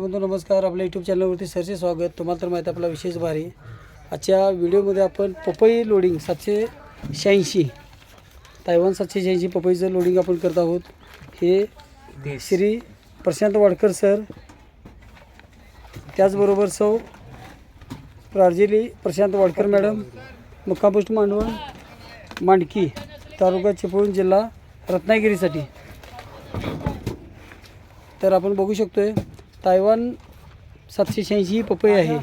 बंधू नमस्कार. आपल्या यूट्यूब चॅनलवरती सरचे स्वागत. तुम्हाला तर माहीत आहे आपला विशेष भारी. आजच्या व्हिडिओमध्ये आपण पपई लोडिंग सातशे शहाऐंशी. तायवान सातशे शहाऐंशी पपईचं लोडिंग आपण करत आहोत. हे श्री प्रशांत वाडकर सर. त्याचबरोबर सौ प्रार्जली प्रशांत वाडकर मॅडम मुक्काम पोस्ट मांडवण मांडकी तालुका चिपळूण जिल्हा रत्नागिरीसाठी. तर आपण बघू शकतोय तायवान सातशे शहाऐंशी ही पपई आहे.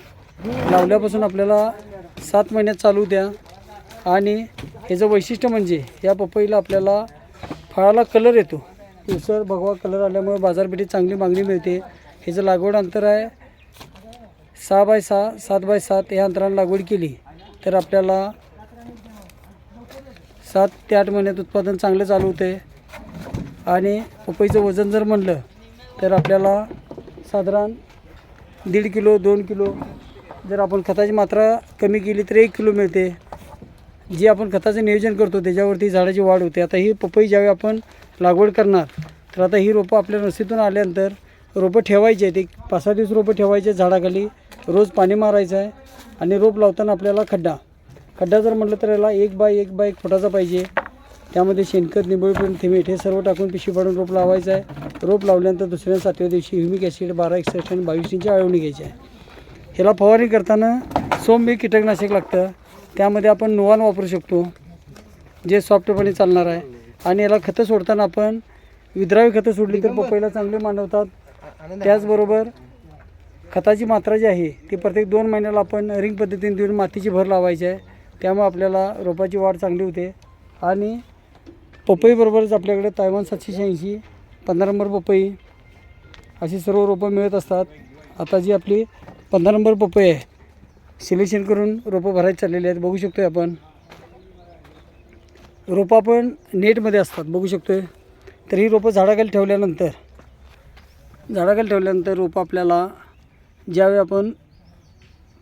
लावल्यापासून आपल्याला सात महिन्यात चालू द्या. आणि ह्याचं वैशिष्ट्य म्हणजे या पपईला आपल्याला फळाला कलर येतो. उसर भगवा कलर आल्यामुळे बाजारपेठेत चांगली मागणी मिळते. ह्याचं लागवड अंतर आहे सहा बाय सहा सात बाय सात या अंतराने लागवड केली तर आपल्याला सात ते आठ महिन्यात उत्पादन चांगलं चालू होते आणि पपईचं वजन जर म्हणलं तर आपल्याला साधारण दीड किलो दोन किलो. जर आपण खताची मात्रा कमी केली तर एक किलो मिळते. जी आपण खताचं नियोजन करतो त्याच्यावरती झाडाची वाढ होते. आता ही पपई ज्यावेळी आपण लागवड करणार तर आता ही रोपं आपल्या नसीतून आल्यानंतर रोपं ठेवायची आहेत. एक पाच सहा दिवस रोपं ठेवायचे झाडाखाली. रोज पाणी मारायचं आहे आणि रोप लावताना आपल्याला खड्डा. खड्डा जर म्हटलं तर याला एक बाय एक बाय एक फुटाचा पाहिजे. त्यामध्ये शेणखत निंबळीपर्यंत थिमेट हे सर्व टाकून पिशवी पाडून रोप लावायचं आहे. रोप लावल्यानंतर दुसऱ्या सातव्या दिवशी ह्युमिक ॲसिड बारा एकसष्ट आणि बावीस इंची आळवणी घ्यायची आहे. ह्याला फवारणी करताना सोम कीटकनाशक लागतं. त्यामध्ये आपण नुवान वापरू शकतो जे सॉफ्टपणे चालणार आहे. आणि याला खतं सोडताना आपण विद्रावी खतं सोडली तर पपईला चांगले मांडवतात त्याचबरोबर खताची मात्रा जी आहे ती प्रत्येक दोन महिन्याला आपण रिंग पद्धतीने देऊन मातीची भर लावायची आहे. त्यामुळे आपल्याला रोपाची वाढ चांगली होते. आणि पपईबरोबरच आपल्याकडे तायवान सातशे शहाऐंशी पंधरा नंबर पपई. अशी सर्व रोपं मिळत असतात. आता जी आपली पंधरा नंबर पपई आहे सिलेक्शन करून रोपं भरायची चाललेली आहेत. बघू शकतो आहे आपण. रोपं आपण नेटमध्ये असतात बघू शकतो आहे तर ही रोपं झाडाखाली ठेवल्यानंतर झाडाखाली ठेवल्यानंतर रोपं आपल्याला ज्यावेळी आपण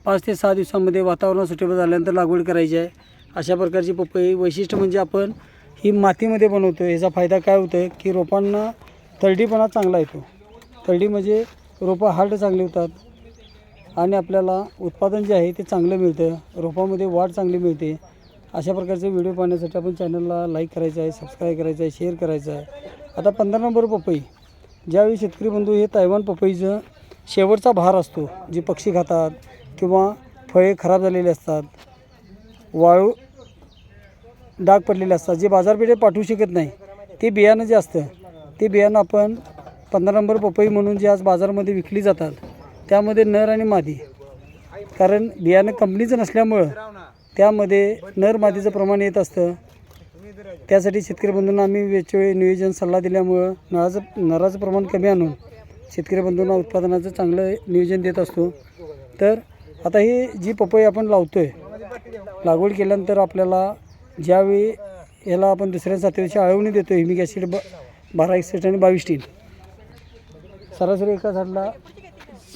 पाच ते सहा दिवसामध्ये वातावरण सुटेबल झाल्यानंतर लागवड करायची आहे अशा प्रकारची पपई वैशिष्ट्य म्हणजे आपण ही मातीमध्ये बनवतो याचा फायदा काय होतो आहे की रोपांना तळडीपणा चांगला येतो. तळडी म्हणजे रोपं हार्ड चांगली होतात आणि आपल्याला उत्पादन जे आहे ते चांगलं मिळतं. रोपामध्ये वाढ चांगली मिळते. अशा प्रकारचे व्हिडिओ पाहण्यासाठी आपण चॅनलला लाईक करायचं आहे सबस्क्राईब करायचं आहे शेअर करायचं आहे. आता पंधरा नंबर पपई. ज्यावेळी शेतकरी बंधू हे तायवान पपईचं शेवटचा भार असतो जे पक्षी खातात किंवा फळे खराब झालेले असतात वाळू डाग पडलेले असतात जे बाजारपेठेत पाठवू शकत नाही ते बियाणं जे असतं ते बियाणं आपण पंधरा नंबर पपई म्हणून जी आज बाजारामध्ये विकली जातात त्यामध्ये नर आणि मादी. कारण बियाणं कंपनीचं नसल्यामुळं त्यामध्ये नर मादीचं प्रमाण येत असतं. त्यासाठी शेतकरी बंधूंना आम्ही वेळोवेळी नियोजन सल्ला दिल्यामुळं नळाचं नराचं प्रमाण कमी आणून शेतकरी बंधूंना उत्पादनाचं चांगलं नियोजन देत असतो. तर आता ही जी पपई आपण लावतो आहे लागवड केल्यानंतर आपल्याला ज्यावेळी याला आपण दुसऱ्या सातव्याची आळवणी देतो हिमिक ॲसिड ब बारा एकसष्ट आणि बावीस टीन सरासरी एका झाडला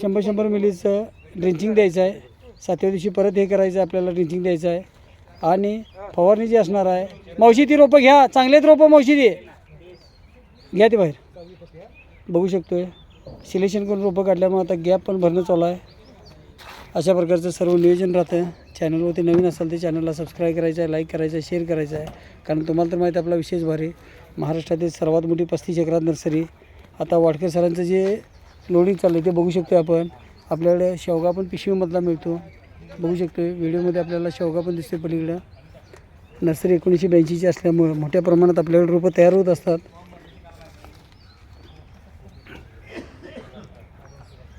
शंभर शंभर मिलीचं ड्रिंचिंग द्यायचं आहे. सातव्या दिवशी परत हे करायचं आहे आपल्याला ड्रिंचिंग द्यायचं आहे. आणि फवारणी जी असणार आहे मावशी ती रोपं घ्या चांगलेच रोपं मावशी दे घ्या ते बाहेर. बघू शकतो आहे सिलेक्शन करून रोपं काढल्यामुळे आता गॅप पण भरणं चालू आहे. अशा प्रकारचं सर्व नियोजन राहतं. चॅनलवरती नवीन असाल ते चॅनलला सबस्क्राईब करायचं आहे लाईक करायचं आहे शेअर करायचं आहे. कारण तुम्हाला तर माहिती आहे आपला विशेष भारी. महाराष्ट्रातील सर्वात मोठी पस्तीस एकरात नर्सरी. आता वाडकर सरांचं जे लोडिंग चाललं आहे ते बघू शकतो आपण. आपल्याकडे शेवगा पण पिशवीमधला मिळतो. बघू शकतो व्हिडिओमध्ये आपल्याला शेवगा पण दिसते पलीकडं. नर्सरी एकोणीसशे ब्याऐंशीची असल्यामुळं मोठ्या प्रमाणात आपल्याकडे रोपं तयार होत असतात.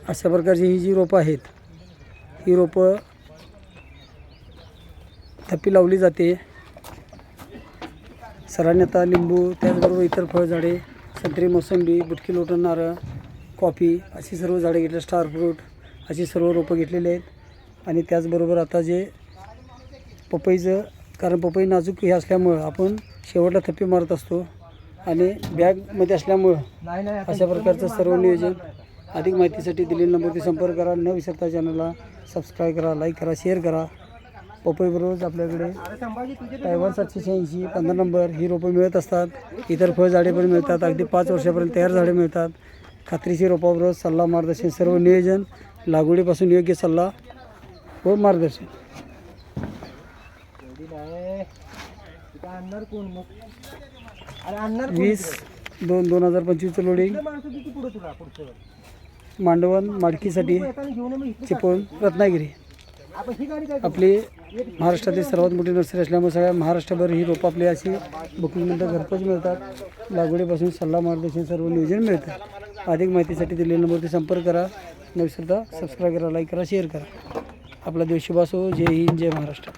अशा प्रकारची ही जी रोपं आहेत ही रोपं थप्पी लावली जाते. सरांनी आता लिंबू त्याचबरोबर इतर फळझाडे संत्री मोसंबी बुटकी लोटण नारळ कॉफी अशी सर्व झाडे घेतले. स्टार फ्रूट अशी सर्व रोपं घेतलेली आहेत. आणि त्याचबरोबर आता जे पपईचं कारण पपई नाजूक हे असल्यामुळं आपण शेवटला थप्पी मारत असतो. आणि बॅगमध्ये असल्यामुळं अशा प्रकारचं सर्व नियोजन. अधिक माहितीसाठी दिलेल्या नंबरवरती संपर्क करा. न विसरता चॅनलला सबस्क्राईब करा लाईक करा शेअर करा. पपईबरोबरच आपल्याकडे. तायवान सातशे शहाऐंशी पंधरा नंबर ही रोपं मिळत असतात. इतर फळझाडे पण मिळतात. अगदी पाच वर्षापर्यंत तयार झाडे मिळतात. खात्रीशीर रोपाबरोबर सल्ला मार्गदर्शन सर्व नियोजन लागवडीपासून योग्य सल्ला व मार्गदर्शन. वीस दोन दोन हजार पंचवीसचं लोडिंग मांडवण माडकीसाठी चिपळून चिपळूण रत्नागिरी. आपली महाराष्ट्रातील सर्वात मोठी नर्सरी असल्यामुळे सगळ्या महाराष्ट्रभर ही रोपं आपली अशी बुकिंगनंतर घरपोच मिळतात. लागवडीपासून सल्ला मार्गदर्शन सर्व नियोजन मिळतं. अधिक माहितीसाठी दिलेल्या नंबरवरती संपर्क करा. न विसरता सबस्क्राईब करा लाईक करा शेअर करा. आपला दिवस शुभ जय हिंद जय महाराष्ट्र.